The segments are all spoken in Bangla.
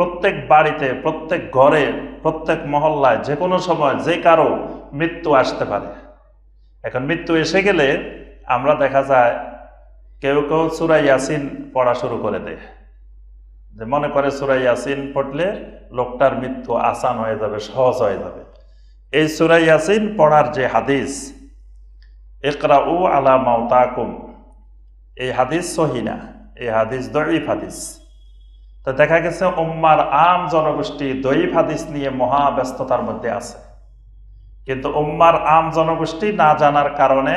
প্রত্যেক বাড়িতে, প্রত্যেক ঘরে, প্রত্যেক মহল্লায়, যে কোনো সময়, যে কারও মৃত্যু আসতে পারে। এখন মৃত্যু এসে গেলে আমরা দেখা যায় কেউ কেউ সুরাই ইয়াসিন পড়া শুরু করে দেয়। যে মনে করে সুরাই ইয়াসিন পড়লে লোকটার মৃত্যু আসান হয়ে যাবে, সহজ হয়ে যাবে। এই সুরাই ইয়াসিন পড়ার যে হাদিস একরা উ আলা মাউতাকুম এই হাদিস সহিনা এই হাদিস দঈফ হাদিস। তো দেখা গেছে উম্মার আম জনগোষ্ঠী দঈফ হাদিস নিয়ে মহা ব্যস্ততার মধ্যে আছে। কিন্তু উম্মার আম জনগোষ্ঠী না জানার কারণে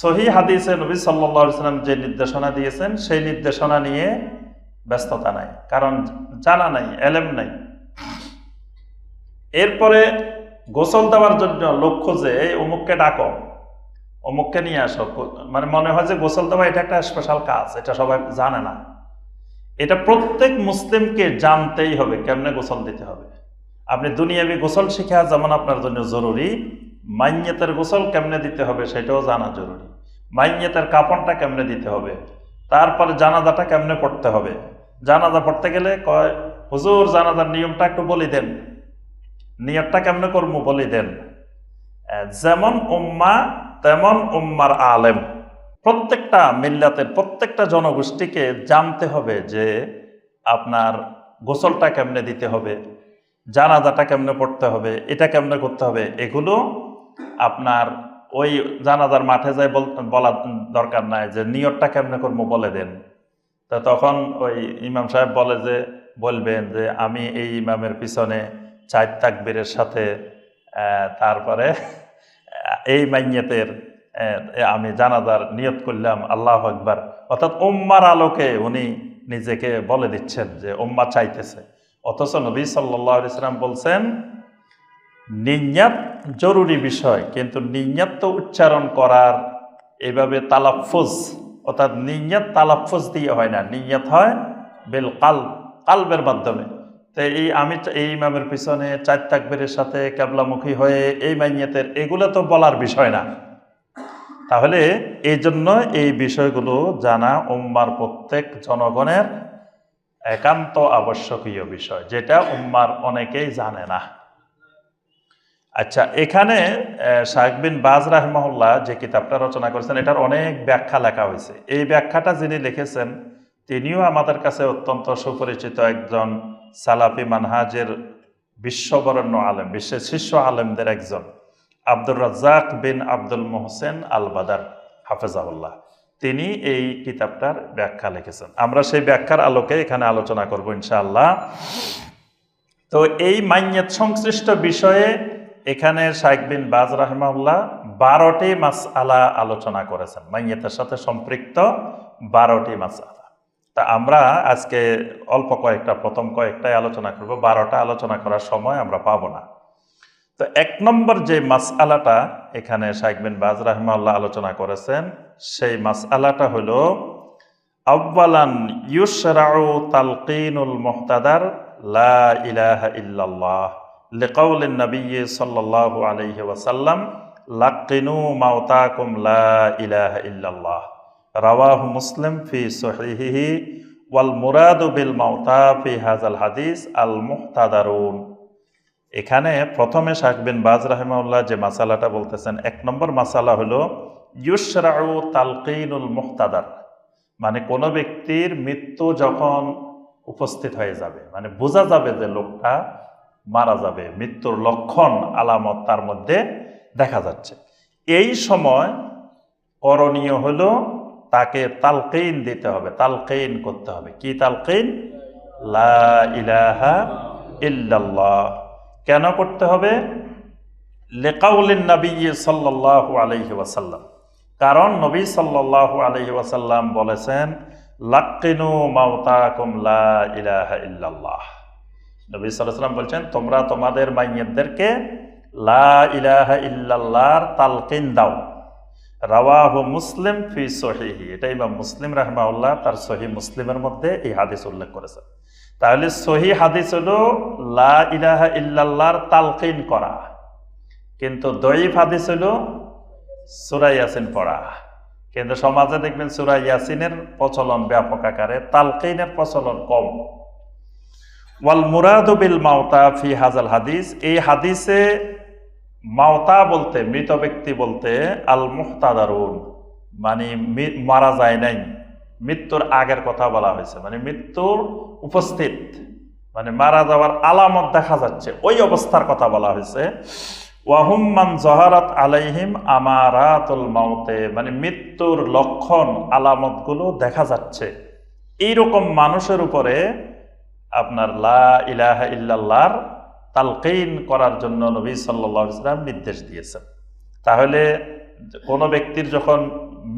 সহি হাদিসে নবী সাল্লা সাল্লাম যে নির্দেশনা দিয়েছেন, সেই নির্দেশনা নিয়ে ব্যস্ততা নাই, কারণ জানা নাই, এলেম নাই। এরপরে গোসল দেওয়ার জন্য লক্ষ্য যে অমুককে ডাকো, অমুককে নিয়ে আসো। মানে মনে হয় যে গোসল দেওয়া এটা একটা স্পেশাল কাজ, এটা সবাই জানে না। এটা প্রত্যেক মুসলিমকে জানতেই হবে, কেমনে গোসল দিতে হবে। আপনি দুনিয়াবি গোসল শিখা যেমন আপনার জন্য জরুরি, মাইয়েতের গোসল কেমনে দিতে হবে সেটাও জানা জরুরি। মাইয়েতের কাপড়টা কেমনে দিতে হবে, তারপরে জানাজাটা কেমনে পড়তে হবে। জানাজা পড়তে গেলে কয়, হুজুর, জানাজার নিয়মটা একটু বলি দেন। নিয়তটা কেমনে করব বলি দেন? যেমন উম্মা, তেমন উম্মার আলেম। প্রত্যেকটা মিল্লাতের প্রত্যেকটা জনগোষ্ঠীকে জানতে হবে যে আপনার গোসলটা কেমনে দিতে হবে, জানাজাটা কেমনে পড়তে হবে, এটা কেমনে করতে হবে, এগুলো আপনার ওই জানাজার মাঠে যাই বলা দরকার নাই যে নিয়তটা কেমনে করব বলে দেন। তা তখন ওই ইমাম সাহেব বলে যে, বলবেন যে আমি এই ইমামের পিছনে চার তাকবীরের সাথে তারপরে এই মাইয়েতের আমি জানাজার নিয়ত করলাম, আল্লাহ আকবার। অর্থাৎ ওম্মার আলোকে উনি নিজেকে বলে দিচ্ছেন যে ওম্মা চাইতেছে। অথচ নবী সাল্লাহ ইসলাম বলছেন, নিয়াত জরুরি বিষয়, কিন্তু নিয়াত তো উচ্চারণ করার এভাবে তালাফুজ অর্থাৎ নিয়াত তালাফুজ দিয়ে হয় না। নিয়াত হয় বেল কাল কালবের মাধ্যমে। তো এই আমি এই ইমামের পিছনে চার তাকবের সাথে ক্যাবলামুখী হয়ে এই মাইয়াতের এগুলো তো বলার বিষয় না। তাহলে এই জন্য এই বিষয়গুলো জানা উম্মার প্রত্যেক জনগণের একান্ত আবশ্যকীয় বিষয়, যেটা উম্মার অনেকেই জানে না। আচ্ছা এখানে শাহেক বিন বাজ রাহমহল্লা যে কিতাবটা রচনা করেছেন, এটার অনেক ব্যাখ্যা লেখা হয়েছে। এই ব্যাখ্যাটা যিনি লিখেছেন, তিনিও আমাদের কাছে অত্যন্ত সুপরিচিত একজন সালাফি মানহাজের বিশ্ববরণ্য আলেম, বিশ্বের শীর্ষ আলেমদের একজন। আব্দুর রাজ্জাক বিন আব্দুল মোহসেন আল বাদার হাফেজাউল্লাহ তিনি এই কিতাবটার ব্যাখ্যা লিখেছেন। আমরা সেই ব্যাখ্যার আলোকে এখানে আলোচনা করব ইনশাআল্লাহ। তো এই মাইয়াত সংশ্লিষ্ট বিষয়ে এখানে শাইক বিন বাজ রাহমাউল্লাহ বারোটি মাস আলা আলোচনা করেছেন। মাইয়াতের সাথে সম্পৃক্ত বারোটি মাস আলা তা আমরা আজকে অল্প কয়েকটা, প্রথম কয়েকটাই আলোচনা করব। বারোটা আলোচনা করার সময় আমরা পাবো না। তো এক নম্বর যে মাস আলাটা এখানে শাইক বিন বাজ রাহমাল্লাহ আলোচনা করেছেন, সেই মাস আলাটা হল আব্বালান ইউসরাউ তালকিনুল মুহতাদার লা ইলাহা ইল্লাল্লাহ লিকাউল নবী সাল্লাল্লাহু আলাইহি ওয়াসাল্লাম লাকিনু মাওতাকুম লা ইলাহা ইল্লাল্লাহ। রাওয়াহু মুসলিম ফি সহিহিহি ওয়াল মুরাদু বিল মাওতা ফি হাজাল হাদিস আল মুহতাদারুন। এখানে প্রথমে শাহ বিন বাজ রাহেমাউল্লাহ যে মাসালাটা বলতেছেন, এক নম্বর মাসালা হলো ইউসরাউ তালকিনুল মুহতাদার মানে কোনো ব্যক্তির মৃত্যু যখন উপস্থিত হয়ে যাবে মানে বোঝা যাবে যে লোকটা মারা যাবে, মৃত্যুর লক্ষণ, আলামত তার মধ্যে দেখা যাচ্ছে। এই সময় করণীয় হলো তাকে তালকিন দিতে হবে, তালকিন করতে হবে। কি তালকিন? লা ইলাহা ইল্লাল্লাহ। কেন করতে হবে? লেকাউলিন নবী সাল্লাহ আলহি ওয়াসাল্লাম। কারণ নবী সাল্লাহ আলহি ওয়াসাল্লাম বলেছেন, লাক্কিনু মাউতাকুম লা ইলাহা ইল্লাল্লাহ। নবী সাল্লাম বলছেন, তোমরা তোমাদের মাইয়েদেরকে লা ইলাহা ইল্লাল্লাহর তালকিন দাও। রাওয়াহ মুসলিম ফি সহিহি। এটা ইমাম মুসলিম রাহমাউল্লাহ তার সহি মুসলিমের মধ্যে এই হাদিস উল্লেখ করেছেন। তাহলে সহি হাদিস হলো, লা ইলাহা ইল্লাল্লাহর তালকিন করা। কিন্তু দইফ হাদিস হলো সুরাই ইয়াসিন পড়া। কিন্তু সমাজে দেখবেন সুরাই ইয়াসিনের প্রচলন ব্যাপক আকারে, তালকিনের প্রচলন কম। ওয়াল মুরাদু মাওতা ফি হাজাল হাদিস, এই হাদিসে মাওতা বলতে, মৃত ব্যক্তি বলতে, আল মুহতাদারুন মানে মারা যায় নাই। মৃত্যুর আগের কথা বলা হয়েছে। মানে মৃত্যুর উপস্থিত মানে মারা যাওয়ার আলামত দেখা যাচ্ছে, ওই অবস্থার কথা বলা হয়েছে। ওয়াহুম্মান জহারাত আলাইহিম আমারাতুল মাউতে মানে মৃত্যুর লক্ষণ, আলামতগুলো দেখা যাচ্ছে। এইরকম মানুষের উপরে আপনার লা ইলাহা ইল্লাল্লাহর তালকিন করার জন্য নবী সাল্লাল্লাহু আলাইহি সাল্লাম নির্দেশ দিয়েছেন। তাহলে কোনো ব্যক্তির যখন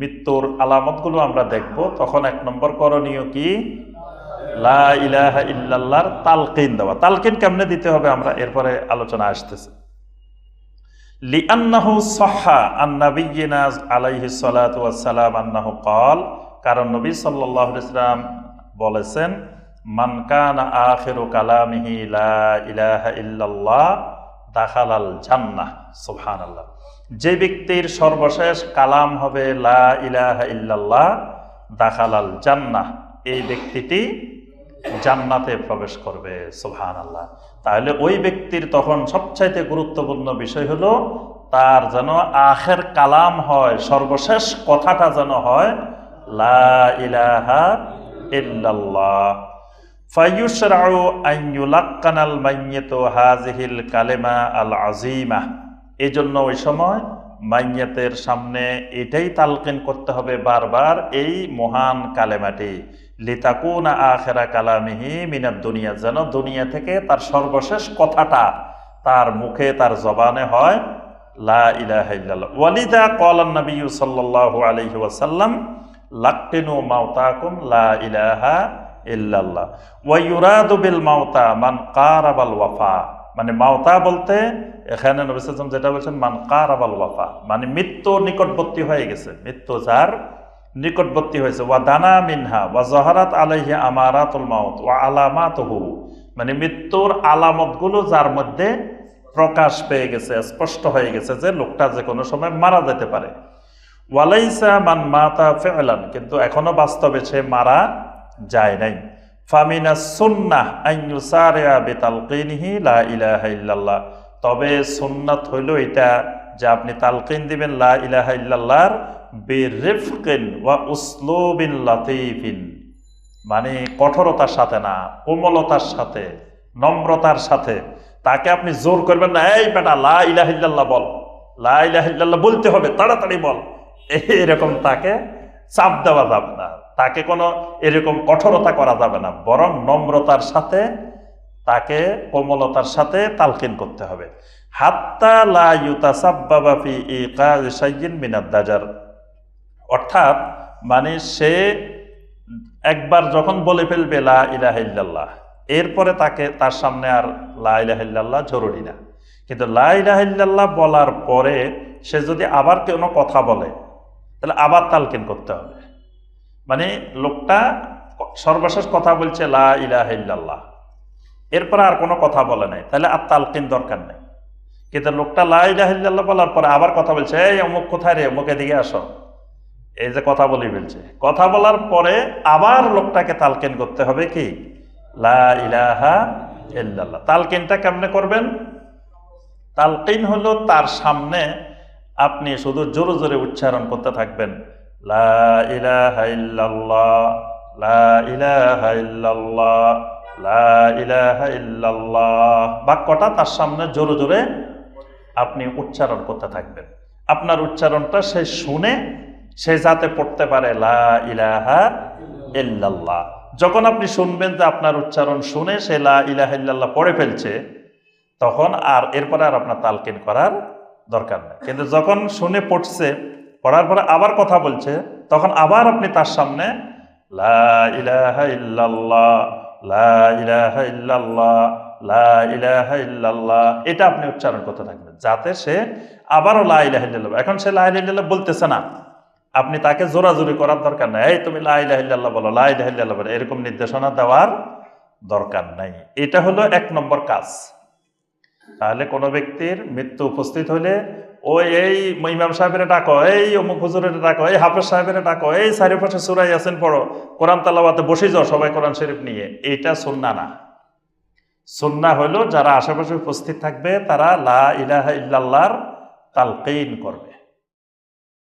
মৃত্যুর আলামতগুলো আমরা দেখব, তখন এক নম্বর করণীয় কি? লা ইলাহা ইল্লাল্লাহর তালকিন দেওয়া। তালকিন কেমনে দিতে হবে আমরা এরপরে আলোচনা আসতেছে। লিআন্নাহু সহা আলাইহি সালাতু ওয়াসসালাম বলেছেন, মান কানা আখিরু কালামিহি লা ইলাহা ইল্লাল্লাহ দাখালাল জান্নাহ, সুবহানাল্লাহ। যে ব্যক্তির সর্বশেষ কালাম হবে, লা ইলাহা ইল্লাল্লাহ, দাখালাল জান্নাহ। এই ব্যক্তিটি জান্নাতে প্রবেশ করবে সুবহান আল্লাহ তাহলে ওই ব্যক্তির তখন সবচাইতে গুরুত্বপূর্ণ বিষয় হলো, তার যেন আখের কালাম হয়, সর্বশেষ কথাটা যেন হয়, লা ইলাহা ইল্লাল্লাহ। ফায়ুশরাউ আন ইউলাক্কানাল মাইয়িতু হাযিহিল কালেমা আল আযীমা। এজন্য ওই সময় মাইয়াতের সামনে এটাই তালকিন করতে হবে বারবার এই মহান কালেমাটি। লিতাকুনা আখেরা কালামিহি মিনাদ দুনিয়া, যেন দুনিয়া থেকে তার সর্বশেষ কথাটা তার মুখে, তার জবানে হয়, লা ওয়ালিদা মাউতাকুম লা ইলাহা ইল্লাল্লাহ। ওয়া ইউরাদু বিল মাউতা, মান কারাবাল ওয়াফা। মানে মাওতা বলতে এখানে নবী সাল্লাল্লাহু আলাইহি ওয়াসাল্লাম যেটা বলছেন, মান কারাবাল ওয়াফা। মানে মৃত্যু নিকটবর্তী হয়ে গেছে। মৃত্যু যার নিকটবর্তী হয়েছে। ওয়া দানা মিনহা, ওয়া জহারাত আলাইহি আমারাতুল মাউত, ওয়া আলামাতুহু। মানে মৃত্যুর আলামতগুলো যার মধ্যে প্রকাশ পেয়ে গেছে, স্পষ্ট হয়ে গেছে যে লোকটা যে কোনো সময় মারা যেতে পারে। ওয়ালাইসা মান মাতা ফেলান, কিন্তু এখনও বাস্তবে সে মারা যায় নাই। ফামিনা সুন্নাহ আইয়ুসারিয়া বিতালকিনহি লা ইলাহা ইল্লাল্লাহ। তবে সুন্নাত হইল এটা যে আপনি তালকিন দিবেন লা ইলাহা ইল্লাল্লাহর বিরিফকিন ওয়া উসলুবিন লাতিফিন। মানে কঠোরতার সাথে না, কোমলতার সাথে, নম্রতার সাথে। তাকে আপনি জোর করবেন না, এই বেটা, লা ইলাহা ইল্লাল্লাহ বল। লা ইলাহা ইল্লাল্লাহ বলতে হবে, তাড়াতাড়ি বল। এরকম তাকে চাপ দেওয়া যাবে না। তাকে কোনো এরকম কঠোরতা করা যাবে না, বরং নম্রতার সাথে তাকে কোমলতার সাথে তালকিন করতে হবে। হাত্তা লা ইউতাসাব্বাবা ফি ইকাজ শাইয়িন মিনাদ দাজার। অর্থাৎ মানে সে একবার যখন বলে ফেলবে লা এরপরে তাকে তার সামনে আর লা জরুরি না। কিন্তু লা ইলাহা ইল্লাল্লাহ বলার পরে সে যদি আবার কোনো কথা বলে, তাহলে আবার তালকিন করতে হবে। মানে লোকটা সর্বশেষ কথা বলছে, লা ইলাহা ইল্লাল্লাহ। এরপরে আর কোনো কথা বলে নাই। তাহলে আর তালকিন দরকার নেই। কিন্তু লোকটা লা বলার পরে আবার কথা বলছে, এই অমুক কোথায় রে? অমুক এদিকে আসো। এই যে কথা বলি বলছে। কথা বলার পরে আবার লোকটাকে তালকিন করতে হবে কি? লা ইলাহা ইল্লাল্লাহ। তালকিনটা কেমনে করবেন? তালকিন হলো তার সামনে আপনি শুধু জোরে জোরে উচ্চারণ করতে থাকবেন। লা লা লা বাক্যটা তার সামনে জোরে জোরে আপনি উচ্চারণ করতে থাকবেন। আপনার উচ্চারণটা সে শুনে সে যাতে পড়তে পারে, লা ইলাহা যখন আপনি শুনবেন যে আপনার উচ্চারণ শুনে সে লা পড়ে ফেলছে, তখন আর এরপরে আর আপনার তালকিন করার দরকার নেই। কিন্তু যখন শুনে পড়ছে পড়ার পরে আবার কথা বলছে, তখন আবার আপনি তার সামনে, লা ইলাহা লা লা এটা আপনি উচ্চারণ করতে থাকবেন, যাতে সে আবারও লা ইলাহা এখন সে লা ইলাহা বলতেছে না। আপনি তাকে জোরাজোরি করার দরকার নাই, এই তুমি লা ইলাহা বলো, লা ইলাহা বলো। এরকম নির্দেশনা দেওয়ার দরকার নাই। এটা হলো এক নম্বর কাজ। তাহলে কোনো ব্যক্তির মৃত্যু উপস্থিত হলে ওই, এই ইমাম সাহেবের ডাকো, এই অমুক হুজুরের ডাকো, এই হাফেজ সাহেবের ডাকো, এই চারিপাশে সুরাই আছেন পড়ো, কোরআন তালাবাতে বসে যাও সবাই কোরআন শরীফ নিয়ে। এইটা সুন্না না। সুন্না হলো যারা আশেপাশে উপস্থিত থাকবে, তারা লা ইলাহা ইল্লাল্লাহর তালকিন করবে।